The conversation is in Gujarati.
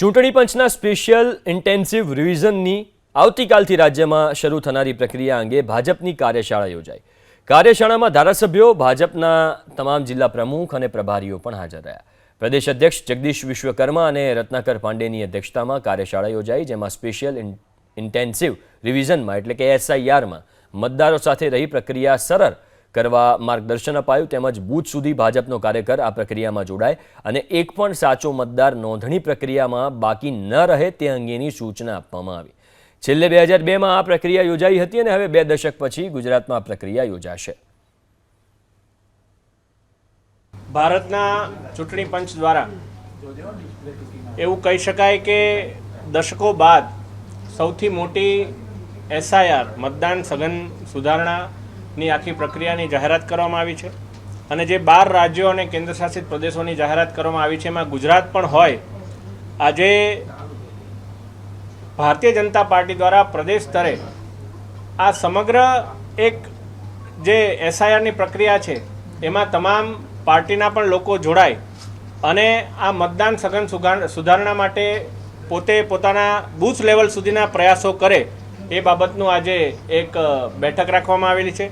ચૂંટણી પંચના સ્પેશિયલ ઇન્ટેન્સિવ રિવિઝનની આવતીકાલથી રાજ્યમાં શરૂ થનારી પ્રક્રિયા અંગે ભાજપની કાર્યશાળા યોજાઈ. કાર્યશાળામાં ધારાસભ્યો, ભાજપના તમામ જિલ્લા પ્રમુખ અને પ્રભારીઓ પણ હાજર રહ્યા. પ્રદેશ અધ્યક્ષ જગદીશ વિશ્વકર્મા અને રત્નાકર પાંડેની અધ્યક્ષતામાં કાર્યશાળા યોજાઈ, જેમાં સ્પેશિયલ ઇન્ટેન્સિવ રિવિઝનમાં, એટલે કે એસઆઈઆરમાં, મતદારો સાથે રહી પ્રક્રિયા સરળ કરવા માર્ગદર્શન અપાયું તેમજ બૂથ સુધી ભાજપનો કાર્યકર આ પ્રક્રિયામાં જોડાય અને એક પણ સાચો મતદાર નોંધણી પ્રક્રિયામાં બાકી ન રહે તે અંગેની સૂચના આપવામાં આવી. છેલ્લે બે હજાર બેમાં આ પ્રક્રિયા યોજાઈ હતી અને હવે બે દશક પછી ગુજરાતમાં આ પ્રક્રિયા યોજાશે. ભારતના ચૂંટણી પંચ દ્વારા એવું કહી શકાય કે દશકો બાદ સૌથી મોટી એસઆઈઆર મતદાન સઘન સુધારણાની આખી પ્રક્રિયાની જાહેરાત કરવામાં આવી છે. અને જે બાર રાજ્યો અને કેન્દ્રશાસિત પ્રદેશોની જાહેરાત કરવામાં આવી છે, એમાં ગુજરાત પણ હોય. આજે ભારતીય જનતા પાર્ટી દ્વારા પ્રદેશ સ્તરે આ સમગ્ર એક જે એસઆઈઆરની પ્રક્રિયા છે, એમાં તમામ પાર્ટીના પણ લોકો જોડાય. અને આ મતદાન સઘન સુધાર- સુધારણા માટે પોતે પોતાના બૂથ લેવલ સુધીના પ્રયાસો કરે, એ બાબતનું આજે એક બેઠક રાખવામાં આવેલી છે.